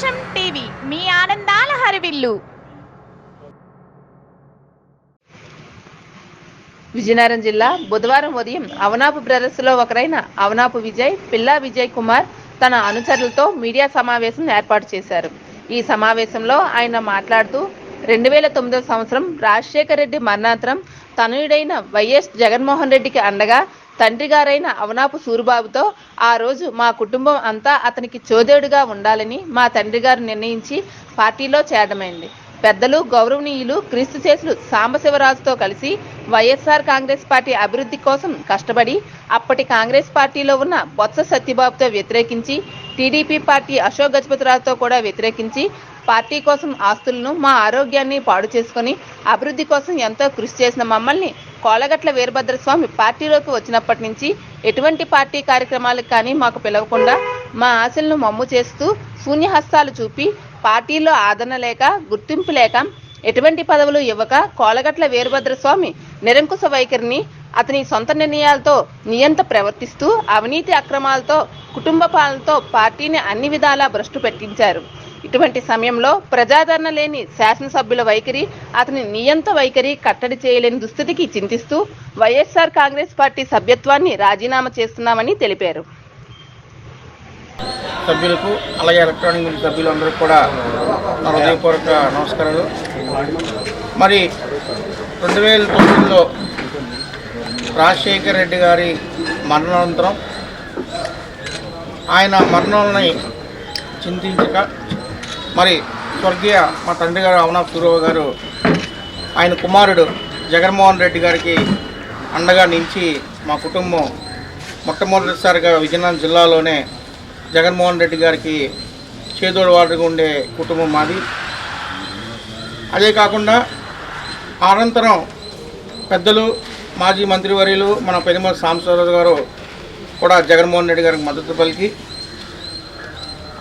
సంతోషం టీవీ. మీ ఆనందాల హరివిల్లు. విజయనగరం జిల్లా బుధవారం ఉదయం అవనాపు బ్రదర్స్లో ఒకరైన అవనాపు విజయ్ పిల్లా విజయ్ కుమార్ తన అనుచరులతో మీడియా సమావేశం ఏర్పాటు చేశారు. ఈ సమావేశంలో ఆయన మాట్లాడుతూ రెండు వేల తొమ్మిదవ సంవత్సరం రాజశేఖర రెడ్డి మరణాంతరం తనయుడైన వైఎస్ జగన్మోహన్ రెడ్డికి అండగా తండ్రి గారైన అవనాపు సూరిబాబుతో ఆ రోజు మా కుటుంబం అంతా అతనికి చోదేడుగా ఉండాలని మా తండ్రి గారు నిర్ణయించి పార్టీలో చేరడమైంది. పెద్దలు గౌరవనీయులు క్రీస్తు శేషులు సాంబశివరాజుతో కలిసి వైఎస్ఆర్ కాంగ్రెస్ పార్టీ అభివృద్ధి కోసం కష్టపడి అప్పటి కాంగ్రెస్ పార్టీలో ఉన్న బొత్స సత్యబాబుతో వ్యతిరేకించి టీడీపీ పార్టీ అశోక్ గజపతిరాజుతో కూడా వ్యతిరేకించి పార్టీ కోసం ఆస్తులను మా ఆరోగ్యాన్ని పాడు చేసుకొని అభివృద్ధి కోసం ఎంతో కృషి చేసిన మమ్మల్ని కోలగట్ల వీరభద్రస్వామి పార్టీలోకి వచ్చినప్పటి నుంచి ఎటువంటి పార్టీ కార్యక్రమాలకు కానీ మాకు పిలవకుండా మా ఆశలను మమ్ము చేస్తూ శూన్యహస్తాలు చూపి పార్టీలో ఆదరణ లేక గుర్తింపు లేక ఎటువంటి పదవులు ఇవ్వక కోలగట్ల వీరభద్రస్వామి నిరంకుశ వైఖరిని అతని సొంత నిర్ణయాలతో నియంత ప్రవర్తిస్తూ అవినీతి అక్రమాలతో కుటుంబ పాలనతో పార్టీని అన్ని విధాలా భ్రష్టు పెట్టించారు. ఇటువంటి సమయంలో ప్రజాదరణ లేని శాసనసభ్యుల వైఖరి అతని నియంత వైఖరి కట్టడి చేయలేని దుస్థితికి చింతిస్తూ వైఎస్ఆర్ కాంగ్రెస్ పార్టీ సభ్యత్వాన్ని రాజీనామా చేస్తున్నామని తెలిపారు. సభ్యులకు అలాగే ఎలక్ట్రానిక్ సభ్యులందరూ కూడా నా హృదయపూర్వక నమస్కారాలు. మరి రెండు వేల తొమ్మిదిలో రాజశేఖర్ రెడ్డి గారి మరణానంతరం ఆయన మరణాలని చింతించక మరి స్వర్గీయ మా తండ్రి గారు అవనాథ్ సూరవ్ గారు ఆయన కుమారుడు జగన్మోహన్ రెడ్డి గారికి అండగా నిలిచి మా కుటుంబం మొట్టమొదటిసారిగా విజయనగరం జిల్లాలోనే జగన్మోహన్ రెడ్డి గారికి చేదోడు వాడుగా ఉండే కుటుంబం మాది. అదే కాకుండా అనంతరం పెద్దలు మాజీ మంత్రివర్యులు మన పెనుమల సాంబశివరావు గారు కూడా జగన్మోహన్ రెడ్డి గారికి మద్దతు పలికి.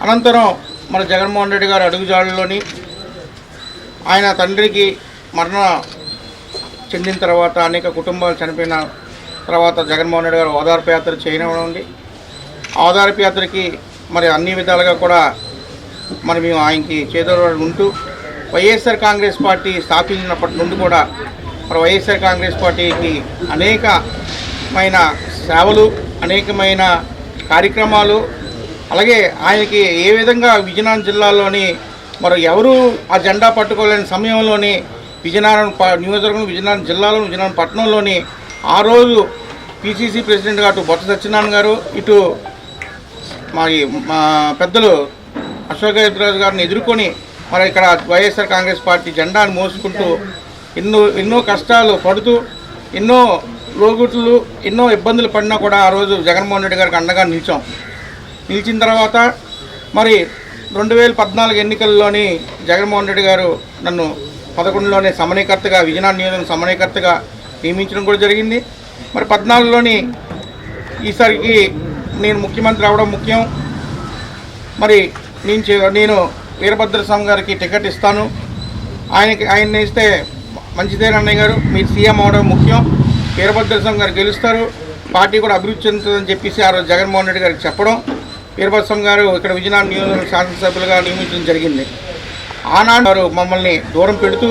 అనంతరం మన జగన్మోహన్ రెడ్డి గారు అడుగుజాడులోని ఆయన తండ్రికి మరణ చెందిన తర్వాత అనేక కుటుంబాలు చనిపోయిన తర్వాత జగన్మోహన్ రెడ్డి గారు ఓదార్పు యాత్ర చేయడం ఉంది ఓదార్పు యాత్రకి మరి అన్ని విధాలుగా కూడా మరి మేము ఆయనకి చేదోడు ఉంటూ వైఎస్ఆర్ కాంగ్రెస్ పార్టీ స్థాపించినప్పటి నుండి కూడా మరి వైఎస్ఆర్ కాంగ్రెస్ పార్టీకి అనేకమైన సేవలు అనేకమైన కార్యక్రమాలు అలాగే ఆయనకి ఏ విధంగా విజయనగరం జిల్లాలోని మరి ఎవరు ఆ జెండా పట్టుకోలేని సమయంలోని విజయనగరం నియోజకవర్గం విజయనగరం జిల్లాలో విజయనగరం పట్టణంలోని ఆ రోజు పిసిసి ప్రెసిడెంట్గా అటు బొత్స సత్యనారాయణ గారు ఇటు మరి మా పెద్దలు అశోక్ రాజు గారిని ఎదుర్కొని మరి ఇక్కడ వైఎస్ఆర్ కాంగ్రెస్ పార్టీ జెండాను మోసుకుంటూ ఎన్నో ఎన్నో కష్టాలు పడుతూ ఎన్నో లోగుట్లు ఎన్నో ఇబ్బందులు పడినా కూడా ఆ రోజు జగన్మోహన్ రెడ్డి గారికి అండగా నిలిచాం. నిలిచిన తర్వాత మరి రెండు వేల పద్నాలుగు ఎన్నికల్లోని జగన్మోహన్ రెడ్డి గారు నన్ను పదకొండులోనే సమన్వయకర్తగా విజయనగరం నియోజకవర్గం సమన్వయకర్తగా నియమించడం కూడా జరిగింది. మరి పద్నాలుగులోని ఈసారికి నేను ముఖ్యమంత్రి అవడం ముఖ్యం. మరి నేను నేను వీరభద్ర స్వామి గారికి టికెట్ ఇస్తాను. ఆయనకి ఆయన్ని ఇస్తే మంచిదే అన్నయ్య గారు. మీరు సీఎం అవడం ముఖ్యం. వీరభద్ర స్వామి గారు గెలుస్తారు. పార్టీ కూడా అభివృద్ధి చెందుతుందని చెప్పేసి ఆ రోజు జగన్మోహన్ రెడ్డి గారికి చెప్పడం. వీరభద్ర గారు ఇక్కడ విజయనగరం నియోజకవర్గ శాసనసభ్యులుగా నియమించడం జరిగింది. ఆనాడు వారు మమ్మల్ని దూరం పెడుతూ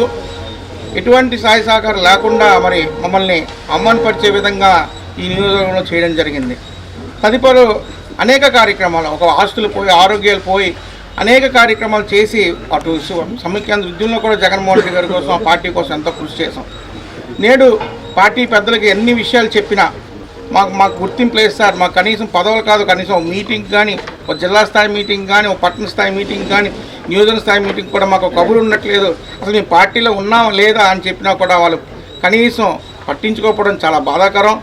ఎటువంటి సహాయ సహకారం లేకుండా మరి మమ్మల్ని అమ్మనిపరిచే విధంగా ఈ నియోజకవర్గంలో చేయడం జరిగింది. తదుపరి అనేక కార్యక్రమాలు ఒక ఆస్తులు పోయి ఆరోగ్యాలు పోయి అనేక కార్యక్రమాలు చేసి అటు సమైక్యాంధ్ర ఉద్యమంలో కూడా జగన్మోహన్ రెడ్డి గారి కోసం పార్టీ కోసం ఎంతో కృషి చేశాం. నేడు పార్టీ పెద్దలకి ఎన్ని విషయాలు చెప్పినా మాకు మాకు గుర్తింపు లేదు సార్. మాకు కనీసం పదవులు కాదు కనీసం ఒక మీటింగ్ కానీ ఒక జిల్లా స్థాయి మీటింగ్ కానీ ఒక పట్టణ స్థాయి మీటింగ్ కానీ నియోజక స్థాయి మీటింగ్ కూడా మాకు కబురు ఉండట్లేదు. అసలు మేము పార్టీలో ఉన్నాం లేదా అని చెప్పినా కూడా వాళ్ళు కనీసం పట్టించుకోకపోవడం చాలా బాధాకరం.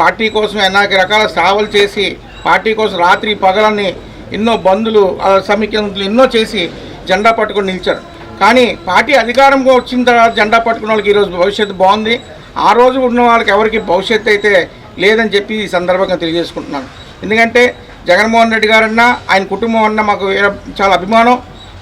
పార్టీ కోసం అనేక రకాల సేవలు చేసి పార్టీ కోసం రాత్రి పగలని ఎన్నో బంధులు సమీక్షలు ఎన్నో చేసి జెండా పట్టుకొని నిలిచారు. కానీ పార్టీ అధికారంగా వచ్చిన తర్వాత జెండా పట్టుకున్న వాళ్ళకి ఈరోజు భవిష్యత్తు బాగుంది. ఆ రోజు ఉన్న వాళ్ళకి ఎవరికి భవిష్యత్తు అయితే లేదని చెప్పి ఈ సందర్భంగా తెలియజేసుకుంటున్నాను. ఎందుకంటే జగన్మోహన్ రెడ్డి గారన్నా ఆయన కుటుంబం అన్నా మాకు చాలా అభిమానం.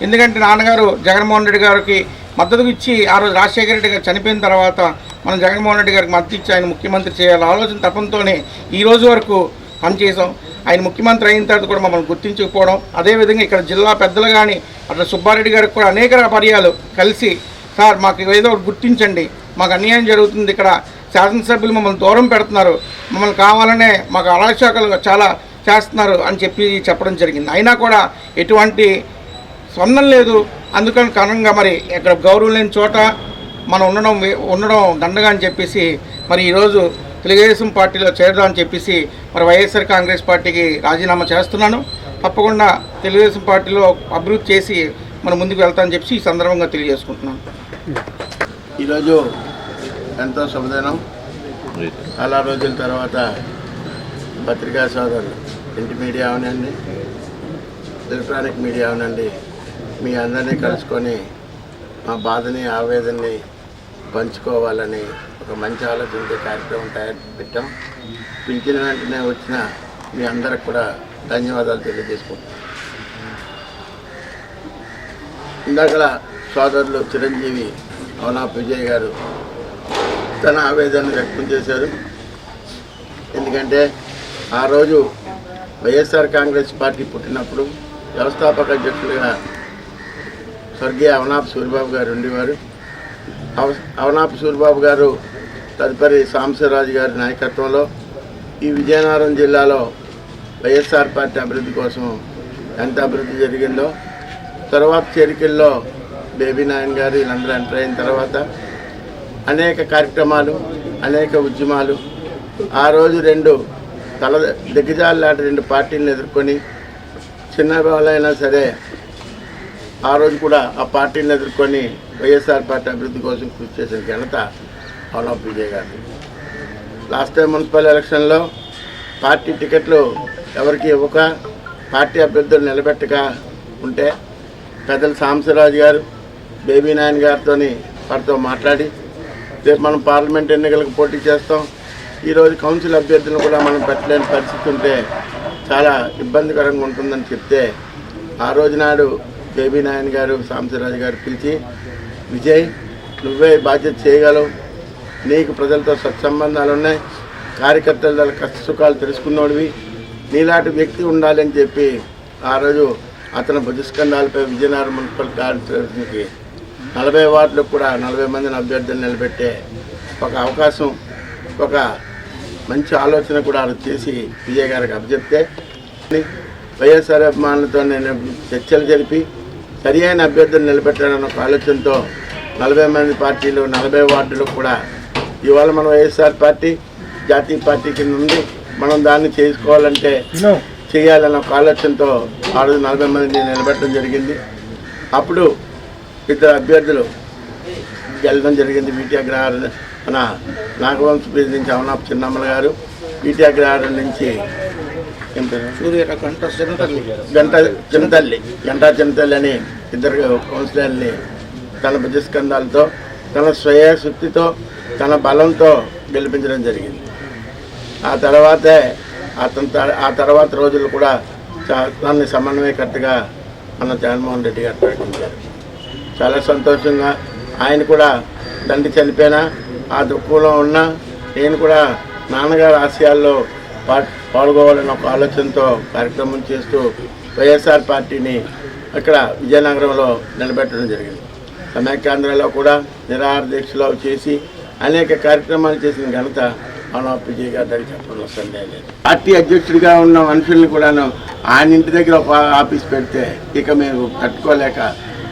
ఎందుకంటే నాన్నగారు జగన్మోహన్ రెడ్డి గారికి మద్దతు ఇచ్చి ఆ రోజు రాజశేఖర రెడ్డి గారు చనిపోయిన తర్వాత మనం జగన్మోహన్ రెడ్డి గారికి మద్దతు ఇచ్చి ఆయన ముఖ్యమంత్రి చేయాలి ఆలోచన తపంతోనే ఈ రోజు వరకు పనిచేసాం ఆయన ముఖ్యమంత్రి అయిన తర్వాత కూడా మమ్మల్ని గుర్తించకపోవడం అదేవిధంగా ఇక్కడ జిల్లా పెద్దలు కానీ అట్లా సుబ్బారెడ్డి గారికి కూడా అనేక పర్యాలు కలిసి సార్ మాకు ఏదో ఒకటి గుర్తించండి. మాకు అన్యాయం జరుగుతుంది ఇక్కడ. శాసనసభ్యులు మమ్మల్ని దూరం పెడుతున్నారు. మమ్మల్ని కావాలనే మాకు అరాచకాలు చాలా చేస్తున్నారు అని చెప్పి చెప్పడం జరిగింది. అయినా కూడా ఎటువంటి స్పందన లేదు. అందుకని కారణంగా మరి ఇక్కడ గౌరవం లేని చోట మనం ఉండడం ఉండడం దండగా అని చెప్పేసి మరి ఈరోజు తెలుగుదేశం పార్టీలో చేరదామని చెప్పేసి మరి వైఎస్ఆర్ కాంగ్రెస్ పార్టీకి రాజీనామా చేస్తున్నాను. తప్పకుండా తెలుగుదేశం పార్టీలో అభివృద్ధి చేసి మనం ముందుకు వెళ్తామని చెప్పి ఈ సందర్భంగా తెలియజేసుకుంటున్నాను. ఈరోజు ఎంతో శుభదినం. చాలా రోజుల తర్వాత పత్రికా సోదరులు ప్రింట్ మీడియా అవనండి ఎలక్ట్రానిక్ మీడియా అవనండి మీ అందరినీ కలుసుకొని మా బాధని ఆవేదనని పంచుకోవాలని ఒక మంచి ఆలోచనతో కార్యక్రమం తయారు పెట్టాం. పిలిచిన వెంటనే వచ్చిన మీ అందరికి కూడా ధన్యవాదాలు తెలియజేసుకుంటాం ఇందాక సోదరులు చిరంజీవి అవునా విజయ్ గారు తన ఆవేదన వ్యక్తం చేశారు. ఎందుకంటే ఆ రోజు వైఎస్ఆర్ కాంగ్రెస్ పార్టీ పుట్టినప్పుడు వ్యవస్థాపక అధ్యక్షుడిగా స్వర్గీయ అవనాపు సూరిబాబు గారు ఉండేవారు. అవనాపు అవనాప్ సూరిబాబు గారు తదుపరి సాంబశివరాజు గారి నాయకత్వంలో ఈ విజయనగరం జిల్లాలో వైఎస్ఆర్ పార్టీ అభివృద్ధి కోసం ఎంత అభివృద్ధి జరిగిందో తర్వాత చేరికల్లో బేబీ నాయన్ గారు వీళ్ళందరూ ఎంటర్ అయిన తర్వాత అనేక కార్యక్రమాలు అనేక ఉద్యమాలు. ఆ రోజు రెండు తల దిగ్గజాలు లాంటి రెండు పార్టీలను ఎదుర్కొని చిన్న వాళ్ళైనా సరే ఆ రోజు కూడా ఆ పార్టీని ఎదుర్కొని వైఎస్ఆర్ పార్టీ అభివృద్ధి కోసం కృషి చేసిన ఘనత అవునప్ Vijay garu. Last time municipal ఎలక్షన్లో పార్టీ టికెట్లు ఎవరికి ఇవ్వక పార్టీ అభ్యర్థులు నిలబెట్టక ఉంటే పెద్దలు సాంసరాజు గారు బేబీ నాయన్ గారితో వారితో మాట్లాడి రేపు మనం పార్లమెంట్ ఎన్నికలకు పోటీ చేస్తాం. ఈరోజు కౌన్సిల్ అభ్యర్థులను కూడా మనం పెట్టలేని పరిస్థితి ఉంటే చాలా ఇబ్బందికరంగా ఉంటుందని చెప్తే ఆ రోజు నాడు బేబీ నాయన్ గారు సాంసరాజు గారు పిలిచి విజయ్ నువ్వే బాధ్యత చేయగలవు. నీకు ప్రజలతో సత్సంబంధాలు ఉన్నాయి. కార్యకర్తల కష్ట సుఖాలు తెలుసుకున్నోడివి. నీలాంటి వ్యక్తి ఉండాలని చెప్పి ఆ రోజు అతను భుజస్కంధాలపై విజయనగరం మున్సిపల్ కార్పొరేషన్కి నలభై వార్డులకు కూడా నలభై మందిని అభ్యర్థులు నిలబెట్టే ఒక అవకాశం ఒక మంచి ఆలోచన కూడా ఆయన చేసి విజయ్ గారికి అప్పచెప్తే వైఎస్ఆర్ అభిమానులతో నేను చర్చలు జరిపి సరి అయిన అభ్యర్థులు నిలబెట్టాలన్న ఒక ఆలోచనతో నలభై మంది పార్టీలు నలభై వార్డులు కూడా ఇవాళ మన వైఎస్ఆర్ పార్టీ జాతీయ పార్టీ కింద ఉంది మనం దాన్ని చేసుకోవాలంటే చేయాలన్న ఒక ఆలోచనతో ఆ రోజు నలభై మందిని నిలబెట్టడం జరిగింది. అప్పుడు ఇద్దరు అభ్యర్థులు వెళ్ళడం జరిగింది. వీటి అగ్రహారం మన నాగవంశ నుంచి అవనాప్ చిన్నమ్మల గారు. వీటి అగ్రహారం నుంచి గంట చిన్నతల్లి. గంట చిన్నతల్లి. గంటా చిన్నతల్లి అని ఇద్దరు కౌన్సిలర్ని తన భుజస్కంధాలతో తన స్వయ శక్తితో తన బలంతో గెలిపించడం జరిగింది. ఆ తర్వాతే అతని ఆ తర్వాత రోజులు కూడా తనని సమన్వయకర్తగా మన జగన్మోహన్ రెడ్డి గారు ప్రకటించారు. చాలా సంతోషంగా. ఆయన కూడా తండ్రి చనిపోయినా ఆ దుఃఖంలో ఉన్నా నేను కూడా నాన్నగారి ఆశయాల్లో పా పాల్గొవాలన్న ఒక ఆలోచనతో కార్యక్రమం చేస్తూ వైఎస్ఆర్ పార్టీని అక్కడ విజయనగరంలో నిలబెట్టడం జరిగింది. సమైక్యాంధ్రలో కూడా నిరాహార దీక్షలో చేసి అనేక కార్యక్రమాలు చేసిన ఘనత మనం విజయ్ గారి దగ్గర చెప్పడంలో సందేహం లేదు. పార్టీ అధ్యక్షుడిగా ఉన్న మనుషుల్ని కూడాను ఆయన ఇంటి దగ్గర ఒక ఆఫీస్ పెడితే ఇక మేము తట్టుకోలేక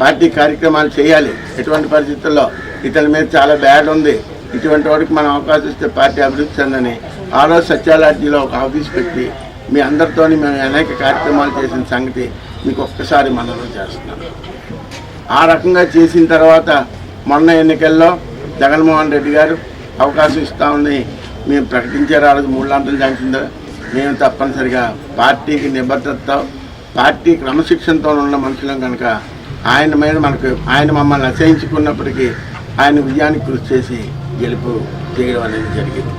పార్టీ కార్యక్రమాలు చేయాలి. ఎటువంటి పరిస్థితుల్లో ఇతని మీద చాలా బ్యాడ్ ఉంది. ఇటువంటి వాడికి మనం అవకాశం ఇస్తే పార్టీ అభివృద్ధి చెందని ఆ రోజు సత్యాలజీలో ఒక ఆఫీస్ పెట్టి మీ అందరితోని మేము అనేక కార్యక్రమాలు చేసిన సంగతి మీకు ఒక్కసారి మనలో చేస్తున్నాను. ఆ రకంగా చేసిన తర్వాత మొన్న ఎన్నికల్లో జగన్మోహన్ రెడ్డి గారు అవకాశం ఇస్తామని మేము ప్రకటించారు ఆ రోజు మూడులాంతలు లాంటి మేము తప్పనిసరిగా పార్టీకి నిబద్ధతతో పార్టీ క్రమశిక్షణతో ఉన్న మనుషులం కనుక ఆయన మీద మనకు ఆయన మమ్మల్ని అసహించుకున్నప్పటికీ ఆయన విజయానికి కృషి చేసి గెలుపు చేయడం అనేది జరిగింది.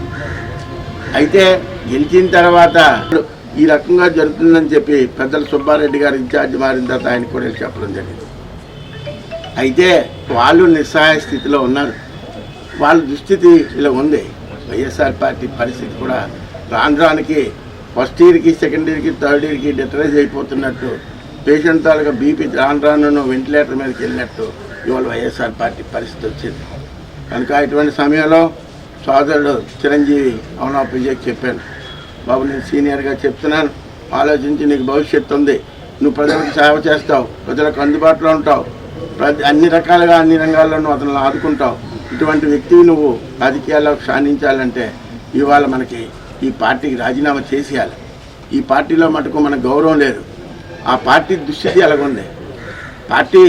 అయితే గెలిచిన తర్వాత ఈ రకంగా జరుగుతుందని చెప్పి పెద్దల సుబ్బారెడ్డి గారు ఇన్ఛార్జ్ మారిన తర్వాత ఆయన కూడా చెప్పడం జరిగింది. అయితే వాళ్ళు నిస్సహాయ స్థితిలో ఉన్నారు. వాళ్ళ దుస్థితి ఇలా ఉంది. వైఎస్ఆర్ పార్టీ పరిస్థితి కూడా రాను రానికి ఫస్ట్ ఇయర్కి సెకండ్ ఇయర్కి థర్డ్ ఇయర్కి డిటరైజ్ అయిపోతున్నట్టు పేషెంట్ తాలూకా బీపీ రాను రాను వెంటిలేటర్ మీదకి వెళ్ళినట్టు ఇవాళ వైఎస్ఆర్ పార్టీ పరిస్థితి వచ్చింది. కనుక ఇటువంటి సమయంలో సోదరుడు చిరంజీవి అవునా విజయ్ చెప్పాను. బాబు నేను సీనియర్గా చెప్తున్నాను. ఆలోచించి నీకు భవిష్యత్తు ఉంది. నువ్వు ప్రజలకు సేవ చేస్తావు. ప్రజలకు అందుబాటులో ఉంటావు. ప్రతి అన్ని రకాలుగా అన్ని రంగాల్లో నువ్వు అతను ఆదుకుంటావు. ఇటువంటి వ్యక్తివి నువ్వు రాజకీయాల్లో సాధించాలంటే ఇవాళ మనకి ఈ పార్టీకి రాజీనామా చేసేయాలి. ఈ పార్టీలో మటుకు మనకు గౌరవం లేదు. ఆ పార్టీ దుస్థితి అలాగుంది పార్టీ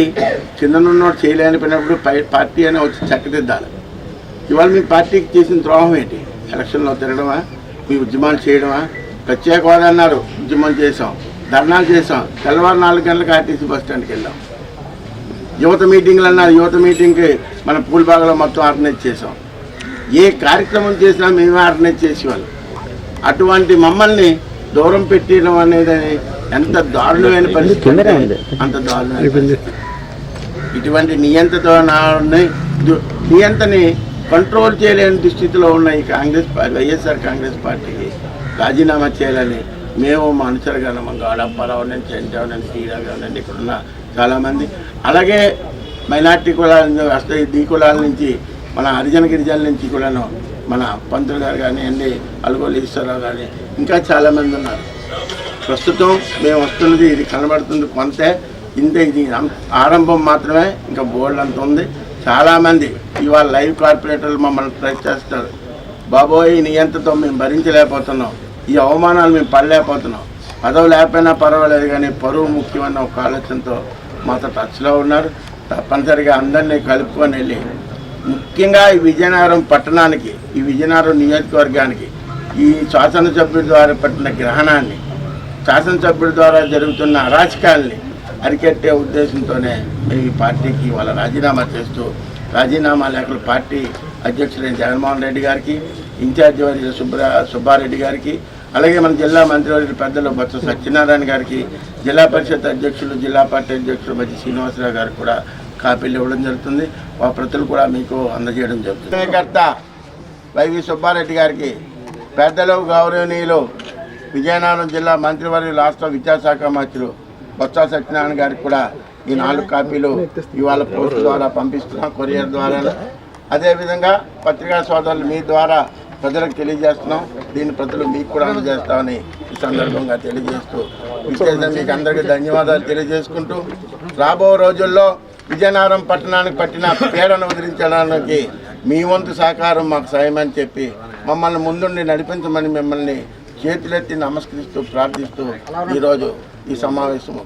కిందనున్నోడు చేయలేనిపోయినప్పుడు పై పార్టీ అనే వచ్చి చక్కదిద్దాలి. ఇవాళ మీ పార్టీకి చేసిన ద్రోహం ఏంటి? ఎలక్షన్లో తిరగడమా? మీ ఉద్యమాలు చేయడమా? ప్రత్యేక హోదా అన్నారు. ఉద్యమం చేసాం ధర్నాలు చేసాం తెల్లవారు నాలుగు గంటలకు ఆర్టీసీ బస్ స్టాండ్కి వెళ్ళాం. యువత మీటింగ్లు అన్నారు. యువత మీటింగ్కి మన పూల్బాగ్లో మొత్తం ఆర్గనైజ్ చేసాం ఏ కార్యక్రమం చేసినా మేమే ఆర్గనైజ్ చేసేవాళ్ళం. అటువంటి మమ్మల్ని దూరం పెట్టడం అనేది ఎంత దారుణమైన పరిస్థితి అంత దారుణమైన. ఇటువంటి నియంత్రతో నియంతని కంట్రోల్ చేయలేని దుస్థితిలో ఉన్న ఈ కాంగ్రెస్ పార్టీ వైఎస్ఆర్ కాంగ్రెస్ పార్టీకి రాజీనామా చేయాలని మేము మా అనుచరగాను మా గాడప్పారావు నుంచి ఎన్టీఆర్ నుంచి టీడా గారు ఇక్కడ ఉన్న చాలామంది. అలాగే మైనార్టీ కులాల నుంచి వస్తాయి దీ కులాల నుంచి మన హరిజన గిరిజనుల నుంచి కూడాను మన పంతులు గారు కానీ అండి అలుగోలు ఈశ్వరరావు కానీ ఇంకా చాలామంది ఉన్నారు. ప్రస్తుతం మేము వస్తున్నది ఇది కనబడుతుంది కొంతే. ఇంత ఇది ఆరంభం మాత్రమే ఇంకా బోర్డు అంత ఉంది. చాలామంది ఇవాళ లైవ్ కార్పొరేటర్లు మమ్మల్ని ట్రై చేస్తారు బాబోయ్ ఈ నియంత్రతో మేము భరించలేకపోతున్నాం. ఈ అవమానాలు మేము పడలేకపోతున్నాం. పదవి లేకపోయినా పర్వాలేదు కానీ పరువు ముఖ్యమన్న ఒక ఆలోచనతో మాతో టచ్లో ఉన్నారు. తప్పనిసరిగా అందరినీ కలుపుకొని వెళ్ళి ముఖ్యంగా ఈ విజయనగరం పట్టణానికి ఈ విజయనగరం నియోజకవర్గానికి ఈ శాసనసభ్యుడి ద్వారా పట్టిన గ్రహణాన్ని శాసనసభ్యుడి ద్వారా జరుగుతున్న అరాచకాల్ని అరికట్టే ఉద్దేశంతోనే మేము ఈ పార్టీకి వాళ్ళ రాజీనామా చేస్తూ రాజీనామా లేఖలు పార్టీ అధ్యక్షులైన జగన్మోహన్ రెడ్డి గారికి ఇన్ఛార్జి వారి సుబ్రా సుబ్బారెడ్డి గారికి అలాగే మన జిల్లా మంత్రివర్యులు పెద్దలు బొత్స సత్యనారాయణ గారికి జిల్లా పరిషత్ అధ్యక్షులు జిల్లా పార్టీ అధ్యక్షులు మధ్య శ్రీనివాసరావు గారికి కూడా కాపీలు ఇవ్వడం జరుగుతుంది. ఆ ప్రతులు కూడా మీకు అందజేయడం జరుగుతుంది. కర్త వైవి సుబ్బారెడ్డి గారికి పెద్దలు గౌరవనీయులు విజయనగరం జిల్లా మంత్రివర్యులు రాష్ట్ర విద్యాశాఖ మంత్రులు బొత్స సత్యనారాయణ గారికి కూడా ఈ నాలుగు కాపీలు ఇవాళ పోస్ట్ ద్వారా పంపిస్తున్నాం కొరియర్ ద్వారా. అదేవిధంగా పత్రికా సోదరులు మీ ద్వారా ప్రజలకు తెలియజేస్తున్నాం. దీని ప్రజలు మీకు కూడా అందజేస్తామని ఈ సందర్భంగా తెలియజేస్తూ విశేషంగా మీకు అందరికీ ధన్యవాదాలు తెలియజేసుకుంటూ రాబో రోజుల్లో విజయనగరం పట్టణానికి పట్టిన పేడను వదిలించడానికి మీ వంతు సహకారం మాకు సాయమని చెప్పి మమ్మల్ని ముందుండి నడిపించమని మిమ్మల్ని చేతులెత్తి నమస్కరిస్తూ ప్రార్థిస్తూ ఈరోజు ఈ సమావేశం